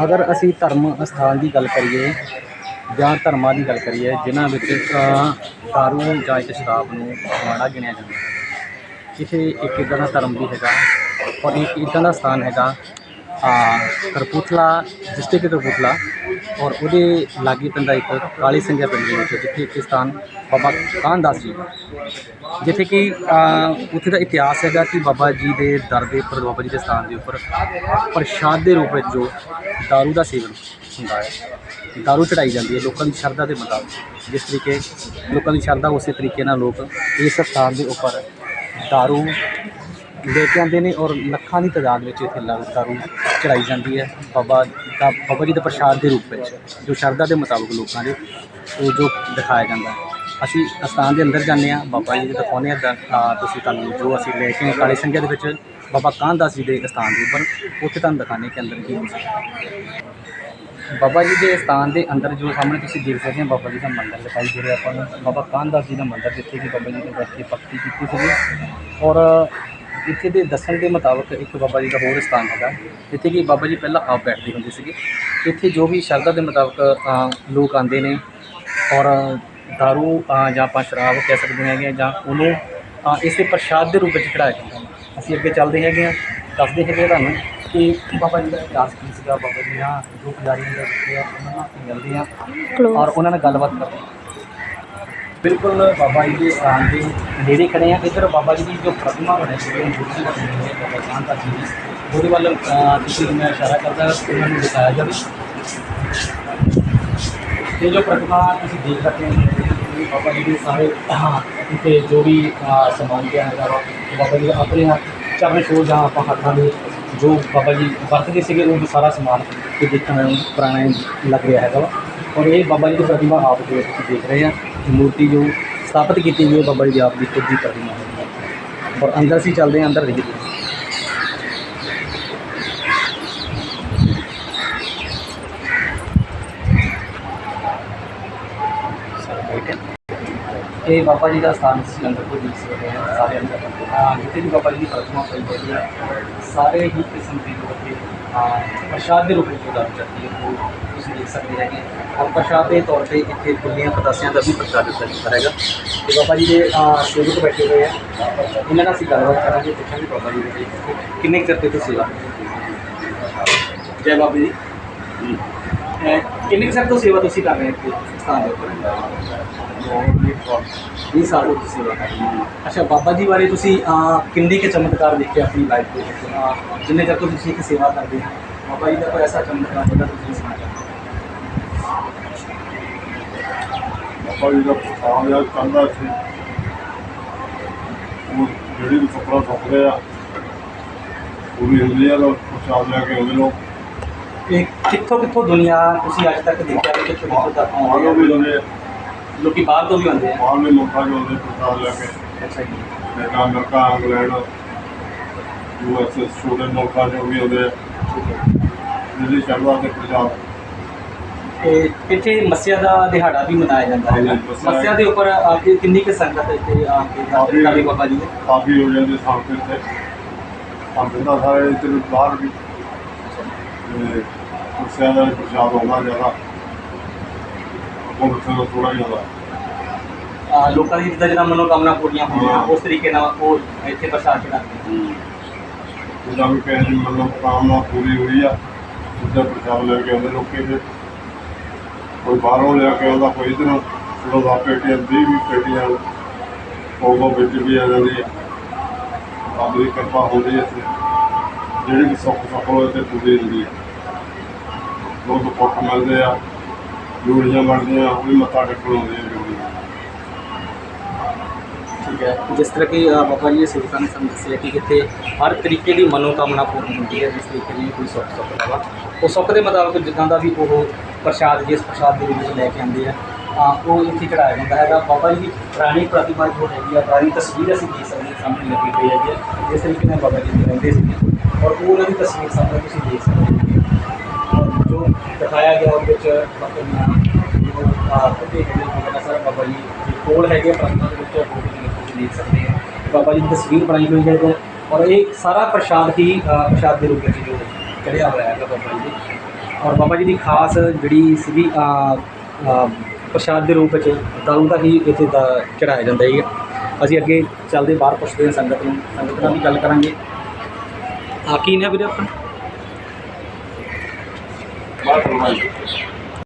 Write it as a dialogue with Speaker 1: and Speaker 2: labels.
Speaker 1: ਅਗਰ ਅਸੀਂ ਧਰਮ ਅਸਥਾਨ ਦੀ ਗੱਲ ਕਰੀਏ ਜਾਂ ਧਰਮਾਂ ਦੀ ਗੱਲ ਕਰੀਏ, ਜਿਨ੍ਹਾਂ ਵਿੱਚ ਦਾਰੂ ਜਾਂ ਇੱਕ ਸ਼ਰਾਬ ਨੂੰ ਮਾੜਾ ਗਿਣਿਆ ਜਾਂਦਾ ਹੈ। ਇਹ ਇੱਕ ਇੱਦਾਂ ਦਾ ਧਰਮ ਵੀ ਹੈਗਾ, ਔਰ ਇੱਕ ਇੱਦਾਂ ਦਾ ਸਥਾਨ ਹੈਗਾ ਅ, ਡਿਸਟ੍ਰਿਕਟ ਕਪੂਰਥਲਾ ਔਰ ਉਹਦੇ ਲਾਗੇ ਪੈਂਦਾ ਇੱਕ ਕਾਲੀ ਸਿੰਘਿਆ ਪਿੰਡ ਦੇ ਵਿੱਚ ਜਿੱਥੇ ਇੱਕ ਸਥਾਨ ਬਾਬਾ ਕਾਨਦਾਸ ਜੀ ਜਿੱਥੇ ਕਿ ਉੱਥੇ ਦਾ ਇਤਿਹਾਸ ਹੈਗਾ ਕਿ ਬਾਬਾ ਜੀ ਦੇ ਦਰ ਦੇ ਉੱਪਰ ਬਾਬਾ ਜੀ ਦੇ ਸਥਾਨ ਦੇ ਉੱਪਰ ਪ੍ਰਸ਼ਾਦ ਦੇ ਰੂਪ ਵਿੱਚ ਜੋ ਦਾਰੂ ਦਾ ਸੇਵਨ ਹੁੰਦਾ ਹੈ ਦਾਰੂ ਚੜਾਈ ਜਾਂਦੀ ਹੈ ਲੋਕਾਂ ਦੀ ਸ਼ਰਧਾ ਦੇ ਮੁਤਾਬਕ। ਜਿਸ ਤਰੀਕੇ ਲੋਕਾਂ ਦੀ ਸ਼ਰਧਾ ਉਸੇ ਤਰੀਕੇ ਨਾਲ ਲੋਕ ਇਸ ਸਥਾਨ ਦੇ ਉੱਪਰ ਦਾਰੂ ਲੈ ਕੇ ਆਉਂਦੇ ਨੇ ਔਰ ਲੱਖਾਂ ਦੀ ਤਾਦਾਦ ਵਿੱਚ ਇੱਥੇ ਲਾ- ਦਾਰੂ ਚੜਾਈ ਜਾਂਦੀ ਹੈ। ਬਾਬਾ ਦਾ ਬਾਬਾ ਜੀ ਦੇ ਪ੍ਰਸ਼ਾਦ ਦੇ ਰੂਪ ਵਿੱਚ, ਜੋ ਸ਼ਰਧਾ ਦੇ ਮੁਤਾਬਕ ਲੋਕਾਂ ਦੇ, ਉਹ ਜੋ ਦਿਖਾਇਆ ਜਾਂਦਾ ਹੈ। ਅਸੀਂ ਅਸਥਾਨ ਦੇ ਅੰਦਰ ਜਾਂਦੇ ਹਾਂ, ਬਾਬਾ ਜੀ ਦੇ ਦਿਖਾਉਂਦੇ ਹਾਂ ਤੁਸੀਂ ਤੁਹਾਨੂੰ ਜੋ ਅਸੀਂ ਲੈ ਕੇ ਆਏ ਕਾਲੀ ਸੰਗਿਆ ਦੇ ਵਿੱਚ, ਬਾਬਾ ਕਾਨਦਾਸ ਜੀ ਦੇ ਅਸਥਾਨ ਦੇ ਉੱਪਰ, ਉੱਥੇ ਤੁਹਾਨੂੰ ਦਿਖਾਣੇ ਕਿ ਅੰਦਰ ਕੀ ਬਾਬਾ ਜੀ ਦੇ ਸਥਾਨ ਦੇ ਅੰਦਰ ਜੋ ਸਾਹਮਣੇ ਤੁਸੀਂ ਦੇਖ ਸਕਦੇ ਹੋ, ਬਾਬਾ ਜੀ ਦਾ ਮੰਦਿਰ ਦਿਖਾਈ ਦੇ ਰਿਹਾ ਆਪਾਂ ਨੂੰ। ਬਾਬਾ ਕਾਨਦਾਸ ਜੀ ਦਾ ਮੰਦਿਰ ਜਿੱਥੇ ਕਿ ਬਾਬਾ ਜੀ ਨੇ ਬੈਠ ਕੇ ਭਗਤੀ ਕੀਤੀ ਸੀਗੀ। ਔਰ ਇੱਥੇ ਦੇ ਦੱਸਣ ਦੇ ਮੁਤਾਬਕ ਇੱਕ ਬਾਬਾ ਜੀ ਦਾ ਹੋਰ ਸਥਾਨ ਹੈਗਾ ਜਿੱਥੇ ਕਿ ਬਾਬਾ ਜੀ ਪਹਿਲਾਂ ਆਪ ਬੈਠਦੇ ਹੁੰਦੇ ਸੀਗੇ। ਇੱਥੇ ਜੋ ਵੀ ਸ਼ਰਧਾ ਦੇ ਮੁਤਾਬਕ ਲੋਕ ਆਉਂਦੇ ਨੇ ਔਰ ਦਾਰੂ ਜਾਂ ਆਪਾਂ ਸ਼ਰਾਬ ਕਹਿ ਸਕਦੇ ਹੈਗੇ ਹਾਂ ਜਾਂ ਉਹਨੂੰ ਇਸ ਪ੍ਰਸ਼ਾਦ ਦੇ ਰੂਪ ਵਿੱਚ ਚੜਾਇਆ ਜਾਂਦਾ ਹੈ। ਅਸੀਂ ਅੱਗੇ ਚੱਲਦੇ ਹੈਗੇ ਹਾਂ ਦੱਸਦੇ ਹੈਗੇ ਤੁਹਾਨੂੰ ਕਿ ਬਾਬਾ ਜੀ ਦਾ ਇਤਿਹਾਸ ਕੀ ਸੀਗਾ ਬਾਬਾ ਜੀ ਨਾਲ ਜੋ ਪੁਜਾਰੀ ਹੁੰਦੇ ਸੀ ਉਹਨਾਂ ਨਾਲ ਮਿਲਦੇ ਹਾਂ ਔਰ ਉਹਨਾਂ ਨਾਲ ਗੱਲਬਾਤ ਕਰਦੇ ਹਾਂ। ਬਿਲਕੁਲ ਬਾਬਾ ਜੀ ਦੇ ਸਥਾਨ ਦੇ ਨੇੜੇ ਖੜੇ ਆ ਇੱਧਰ ਬਾਬਾ ਜੀ ਦੀ ਜੋ ਪ੍ਰਤਿਮਾ ਬਣੀ ਸੀ ਉਹ ਮੂਰਤੀ ਬਣੀ ਹੋਈ ਹੈ ਬਾਬਾ ਕਾਂਤਾ ਜੀ ਦੀ ਉਹਦੇ ਵੱਲ ਅ, ਤੁਸੀਂ ਮੈਂ ਇਸ਼ਾਰਾ ਕਰਦਾ ਉਹਨਾਂ ਨੂੰ ਦਿਖਾਇਆ ਜਾਵੇ ਇਹ ਜੋ ਪ੍ਰਤਿਮਾ ਤੁਸੀਂ ਦੇਖ ਸਕਦੇ ਹੋ ਇਹ ਬਾਬਾ ਜੀ ਦੇ ਸਾਰੇ ਅਹ, ਇੱਥੇ ਜੋ ਵੀ ਅਹ, ਸਮਾਨ ਪਿਆ ਹੈਗਾ ਵਾ ਉਹ ਬਾਬਾ ਜੀ ਦਾ ਆਪਣੇ ਹੱਥ ਚਰਨ ਛੋਹ ਜਾਂ ਆਪਾਂ ਹੱਥਾਂ ਦੇ ਜੋ ਬਾਬਾ ਜੀ ਵਰਤਦੇ ਸੀਗੇ ਉਹ ਸਾਰਾ ਸਮਾਨ ਇਹ ਦੇਖਣ ਨੂੰ ਪੁਰਾਣਾ ਲੱਗ ਰਿਹਾ ਹੈਗਾ ਵਾ ਔਰ ਇਹ ਬਾਬਾ ਜੀ ਦੀ ਪ੍ਰਤਿਮਾ ਆਪ ਜੋ ਤੁਸੀਂ ਦੇਖ ਰਹੇ ਆ ਮੂਰਤੀ ਜੋ ਸਥਾਪਿਤ ਕੀਤੀ ਗਈ ਹੈ ਬਾਬਾ ਜੀ ਦੀ ਆਪ ਦੀ ਖੁਦ ਦੀ ਪ੍ਰਤਿਮਾ ਹੈ ਔਰ ਅੰਦਰ ਅਸੀਂ ਚੱਲਦੇ ਹਾਂ ਅੰਦਰ ਦੇਖਦੇ ਹਾਂ ਇਹ ਬਾਬਾ ਜੀ ਦਾ ਸਥਾਨ ਸੀ ਅੰਦਰ ਕੋਈ ਦੇਖ ਸਕਦੇ ਹਾਂ ਸਾਰੇ ਅੰਦਰ ਹਾਂ ਜਿੱਥੇ ਵੀ ਬਾਬਾ ਜੀ ਦੀ ਪ੍ਰਤਿਮਾ ਪਈ ਹੋਈ ਹੈ ਸਾਰੇ ਹੀ ਪ੍ਰਸ਼ਾਦ ਦੇ ਰੂਪ ਵਿੱਚ ਦਾਨ ਕਰਦੀ ਹੈ ਉਹ ਤੁਸੀਂ ਦੇਖ ਸਕਦੇ ਹੈਗੇ। ਔਰ ਪ੍ਰਸ਼ਾਦ ਦੇ ਤੌਰ ਤੇ ਇੱਥੇ ਗੁੱਲੀਆਂ ਪਤਾਸਿਆਂ ਦਾ ਵੀ ਪ੍ਰਸ਼ਾਦ ਦਿੱਤਾ ਜਾਂਦਾ ਹੈਗਾ। ਤੇ ਬਾਬਾ ਜੀ ਦੇ ਸੇਵਕ ਬੈਠੇ ਹੋਏ ਆ ਇਹਨਾਂ ਨਾਲ ਅਸੀਂ ਗੱਲਬਾਤ ਕਰਾਂਗੇ ਪੁੱਛਾਂਗੇ ਬਾਬਾ ਜੀ ਦੇ ਕਿੰਨੇ ਕੁ ਚਿਰ ਤੋਂ ਤੁਸੀਂ ਸੇਵਾ ਜੈ ਬਾਬਾ ਜੀ। ਕਿੰਨੇ ਕੁ ਚਿਰ ਤੋਂ ਸੇਵਾ ਤੁਸੀਂ ਕਰ ਰਹੇ ਹੋ ਇੱਥੇ? ਸਥਾਨ ਦੇ ਉੱਪਰ ਵੀਹ ਸਾਲ ਤੋਂ ਤੁਸੀਂ ਸੇਵਾ ਕਰ ਰਹੇ ਹੋ। ਅੱਛਾ ਬਾਬਾ ਜੀ ਬਾਰੇ ਤੁਸੀਂ ਕਿੰਨੇ ਕੁ ਚਮਤਕਾਰ ਦੇਖੇ ਆਪਣੀ ਲਾਈਫ ਦੇ ਵਿੱਚ? ਜਿੰਨੇ ਚਿਰ ਤੋਂ ਤੁਸੀਂ ਇੱਕ ਸੇਵਾ ਕਰਦੇ ਹੋ? ਬਾਬਾ ਜੀ ਦਾ ਕੋਈ ਐਸਾ ਚਮਤਕਾਰ ਜਿਹੜਾ ਤੁਸੀਂ ਸੁਣਾ ਚਾਹੋ
Speaker 2: ਆਪਾਂ ਜੀ ਦਾ ਕਾਮਯਾਬ ਕਰਦਾ ਸੀ ਉਹ ਜਿਹੜੀ ਵੀ ਕੱਪੜਾ ਸੁੱਕਦੇ ਆ ਪੂਰੀ ਹੁੰਦੀ ਆ ਲੋਕ ਪ੍ਰਸ਼ਾਦ ਲੈ ਕੇ ਆਉਂਦੇ ਲੋਕ
Speaker 1: ਇਹ ਕਿੱਥੋਂ ਕਿੱਥੋਂ ਦੁਨੀਆ ਤੁਸੀਂ ਅੱਜ ਤੱਕ ਦੇਖਿਆ ਵੀ ਕਿੱਥੋਂ ਕਿੱਥੋਂ ਤੱਕ ਆਉਂਦੇ
Speaker 2: ਵੀ
Speaker 1: ਆ। ਲੋਕੀ ਬਾਹਰ ਤੋਂ ਵੀ ਆਉਂਦੇ ਆ।
Speaker 2: ਬਾਹਰਲੇ ਮੁਲਕਾਂ ਚੋਂ ਆਉਂਦੇ ਪ੍ਰਸ਼ਾਦ ਲੈ ਕੇ।
Speaker 1: ਅੱਛਾ ਜੀ।
Speaker 2: ਅਮਰੀਕਾ ਅਮਰੀਕਾ ਇੰਗਲੈਂਡ ਯੂਐਸ ਛੋਟੇ ਮੁਲਕਾਂ ਚੋਂ ਵੀ ਆ। ਜਿਹਦੀ ਸ਼ਰਧਾ ਤੇ ਪ੍ਰਸ਼ਾਦ
Speaker 1: ਤੇ ਇੱਥੇ ਮੱਸਿਆ ਦਾ ਦਿਹਾੜਾ ਵੀ ਮਨਾਇਆ ਜਾਂਦਾ ਹੈ।
Speaker 2: ਹਾਂਜੀ, ਮੱਸਿਆ-
Speaker 1: ਮੱਸਿਆ ਦੇ ਉੱਪਰ ਆ ਕੇ ਕਿੰਨੀ ਕੁ ਸੰਗਤ ਇੱਥੇ ਆ ਕੇ
Speaker 2: ਕਾਫੀ-
Speaker 1: ਬਾਬਾ ਜੀ ਦੇ।
Speaker 2: ਕਾਫੀ ਹੋ ਜਾਂਦੇ ਸਾਹਮਣੇ ਤੇ ਆਉਂਦੇ ਤਾਂ ਸਾਰੇ ਇੱਧਰ ਬਾਹਰ ਵੀ ਤੇ ਕੁਰਸੀਆਂ ਦਾ ਪ੍ਰਸ਼ਾਦ ਆਉਂਦਾ ਜ਼ਿਆਦਾ ਉਹ ਤੋਂ ਥੋੜਾ ਹੀ ਆਉਂਦਾ
Speaker 1: ਆ, ਲੋਕਾਂ ਦੀ ਜਿੱਦਾਂ ਜਿੱਦਾਂ ਮਨੋਕਾਮਨਾ ਪੂਰੀਆਂ ਹੋਈਆਂ
Speaker 2: ਹਾਂ।
Speaker 1: ਉਸ ਤਰੀਕੇ ਨਾਲ ਉਹ ਇੱਥੇ ਪ੍ਰਸ਼ਾਦ ਚੜਾਉਂਦੇ
Speaker 2: ਜਿਹਦਾ ਵੀ ਕਿਸੇ ਦੀ ਮਤਲਬ ਕਾਮਨਾ ਪੂਰੀ ਹੋਈ ਆ ਉਹਦਾ ਪ੍ਰਸ਼ਾਦ ਲੈ ਕੇ ਆਉਂਦੇ ਲੋਕੀ ਤੇ ਕੋਈ ਬਾਹਰੋਂ ਲਿਆ ਕੇ ਆਉਂਦਾ ਕੋਈ ਇਧਰੋਂ ਚਲੋ ਦਾ ਪੇਟੀਆਂ ਵੀਹ ਵੀ ਪੇਟੀਆਂ ਉਹਦੋਂ ਵਿੱਚ ਵੀ ਆ ਜਾਂਦੀ ਆ। ਰੱਬ ਦੀ ਕਿਰਪਾ ਹੁੰਦੀ ਹੈ ਇੱਥੇ। ਜਿਹੜੀ ਵੀ ਸੁੱਖ ਸੁੱਖ ਹੋਏ ਤੇ ਪੂਰੀ ਹੁੰਦੀ ਹੈ ਲੋਕ ਪੁੱਤ ਮਿਲਦੇ ਆ ਜੋੜੀਆਂ ਬਣਦੀਆਂ ਉਹ ਵੀ ਮੱਥਾ ਟੇਕਣ ਆਉਂਦੇ ਆ ਜੋੜੀਆਂ
Speaker 1: ਠੀਕ ਹੈ। ਜਿਸ ਤਰ੍ਹਾਂ ਕਿ ਬਾਬਾ ਜੀ ਦੇ ਸੇਵਕਾਂ ਨੇ ਸਾਨੂੰ ਦੱਸਿਆ ਕਿ ਇੱਥੇ ਹਰ ਤਰੀਕੇ ਦੀ ਮਨੋਕਾਮਨਾ ਪੂਰਨ ਹੁੰਦੀ ਹੈ ਜਿਸ ਤਰੀਕੇ ਦੀ ਕੋਈ ਸੁੱਖ ਸੁੱਖਦਾ ਵਾ। ਉਹ ਸੁੱਖ ਦੇ ਮੁਤਾਬਕ ਜਿੱਦਾਂ ਦਾ ਵੀ ਉਹ ਪ੍ਰਸ਼ਾਦ ਜਿਸ ਪ੍ਰਸ਼ਾਦ ਦੇ ਵਿੱਚ ਲੈ ਕੇ ਆਉਂਦੇ ਆ। ਅ, ਉਹ ਇੱਥੇ ਚੜਾਇਆ ਜਾਂਦਾ ਹੈਗਾ। ਬਾਬਾ ਜੀ ਦੀ ਪੁਰਾਣੀ ਪ੍ਰਤਿਮਾ ਜੋ ਹੈਗੀ ਆ ਪੁਰਾਣੀ ਤਸਵੀਰ ਅਸੀਂ ਦੇਖ ਸਕਦੇ ਹਾਂ ਸਾਹਮਣੇ ਲੱਗੀ ਹੋਈ ਹੈਗੀ ਆ। ਜਿਸ ਤਰੀਕੇ ਨਾਲ ਬਾਬਾ ਜੀ ਰਹਿੰਦੇ ਸੀਗੇ। ਔਰ ਉਹਨਾਂ ਦੀ ਤਸਵੀਰ ਸਾਹਮਣੇ ਤੁਸੀਂ ਦੇਖ ਸਕਦੇ ਹੋ। ਦਿਖਾਇਆ ਗਿਆ ਉਹਦੇ ਵਿੱਚ ਬਾਬਾ ਜੀ ਜੋ ਬਾਬਾ ਸਾਰਾ ਬਾਬਾ ਜੀ ਦੇ ਕੋਲ ਹੈਗੇ ਪ੍ਰਾਂਤਾਂ ਦੇ ਵਿੱਚ ਉਹ ਤੁਸੀਂ ਦੇਖ ਸਕਦੇ ਹੋ ਬਾਬਾ ਜੀ ਦੀ ਤਸਵੀਰ ਬਣਾਈ ਹੋਈ ਹੈ ਔਰ ਇਹ ਸਾਰਾ ਪ੍ਰਸ਼ਾਦ ਹੀ ਪ੍ਰਸ਼ਾਦ ਦੇ ਰੂਪ ਵਿੱਚ ਜੋ ਚੜਿਆ ਹੋਇਆ ਹੈਗਾ ਬਾਬਾ ਜੀ। ਦੇ ਔਰ ਬਾਬਾ ਜੀ ਦੀ ਖਾਸ ਜਿਹੜੀ ਸੀਗੀ ਪ੍ਰਸ਼ਾਦ ਦੇ ਰੂਪ ਵਿੱਚ ਦਾਰੂ ਦਾ ਹੀ ਇੱਥੇ ਦਾ ਚੜਾਇਆ ਜਾਂਦਾ ਹੈ ਅਸੀਂ ਅੱਗੇ ਚੱਲਦੇ, ਬਾਹਰ ਪੁੱਛਦੇ ਹਾਂ ਸੰਗਤ ਨੂੰ। ਸੰਗਤ ਨਾਲ ਵੀ ਗੱਲ ਕਰਾਂਗੇ। ਆ ਕੀ ਨੇ ਵੀਰੇ ਆਪਣਾ?
Speaker 2: ਬਾਹਰ ਕਰਵਾਈ